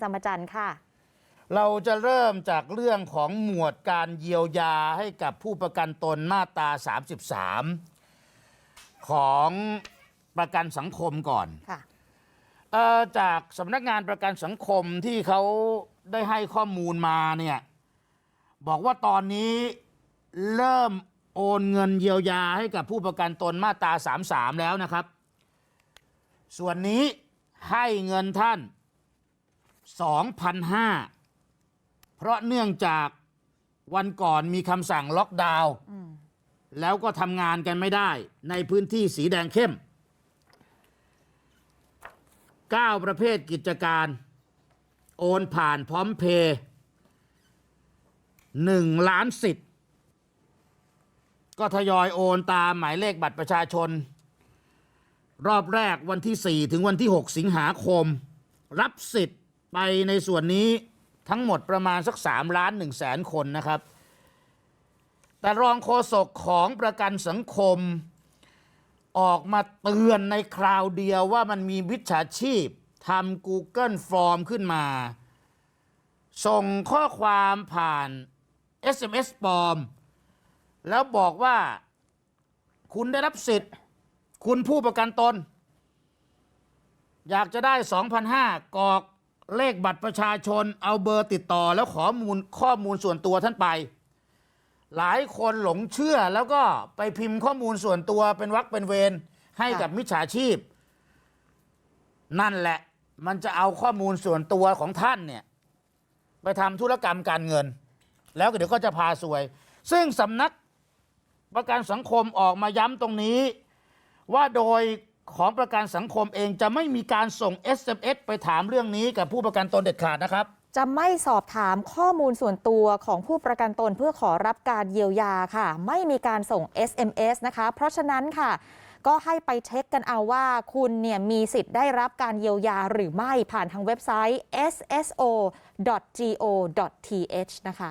สมจันทร์ค่ะ เราจะเริ่มจากเรื่องของหมวดการเยียวยาให้กับผู้ประกันตนมาตรา 33 ของประกันสังคมก่อนค่ะเอ่อจากสำนักงานประกันสังคมที่เขาได้ให้ข้อมูลมาเนี่ยบอกว่าตอนนี้เริ่มโอนเงินเยียวยาให้กับผู้ประกันตนมาตรา 33 แล้วนะครับ ส่วนนี้ให้เงินท่าน 2,500เพราะเนื่องจากวันก่อนมีคำสั่งล็อกดาวน์อืมแล้วก็ทำงานกันไม่ได้ ในพื้นที่สีแดงเข้ม 9 ประเภทกิจการ โอนผ่านพร้อมเพย์1ล้านสิทธิ์ ก็ทยอยโอนตามหมายเลขบัตรประชาชน รอบแรกวันที่ 4 ถึงวันที่ 6 สิงหาคม รับสิทธิ์ ไปในส่วนนี้ทั้งหมดประมาณสัก3ล้าน1แสนคนนะครับ แต่รองโฆษกของประกันสังคมออกมาเตือนในคราวเดียวว่ามันมีวิชาชีพทำ Google Form ขึ้นมา ส่งข้อความผ่าน SMS ปลอม แล้วบอกว่าคุณได้รับสิทธิ์ คุณผู้ประกันตน อยากจะได้ 2,500กรอก เลขบัตรประชาชน เอาเบอร์ติดต่อแล้วขอมูลข้อมูลส่วนตัวท่านไป หลายคนหลงเชื่อแล้วก็ไปพิมพ์ข้อมูลส่วนตัวเป็นวักเป็นเวรให้กับมิจฉาชีพ นั่นแหละ มันจะเอาข้อมูลส่วนตัวของท่านเนี่ย ไปทำธุรกรรมการเงิน แล้วก็เดี๋ยวก็จะพาซวย ซึ่งสำนักประกันสังคมออกมาย้ำตรงนี้ ว่าโดย ของประกันสังคมเองจะไม่มีการส่ง SMS ไปถามเรื่องนี้กับผู้ประกันตนเด็ดขาดนะครับ จะไม่สอบถามข้อมูลส่วนตัวของผู้ประกันตนเพื่อขอรับการเยียวยาค่ะ ไม่มีการส่ง SMS นะคะ เพราะฉะนั้นค่ะ ก็ให้ไปเช็คกันเอาว่าคุณเนี่ยมีสิทธิ์ได้รับการเยียวยาหรือไม่ผ่านทางเว็บไซต์ sso.go.th นะคะ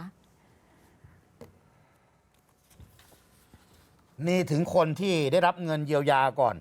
นี่ถึงคนที่ได้รับเงินเยียวยาก่อน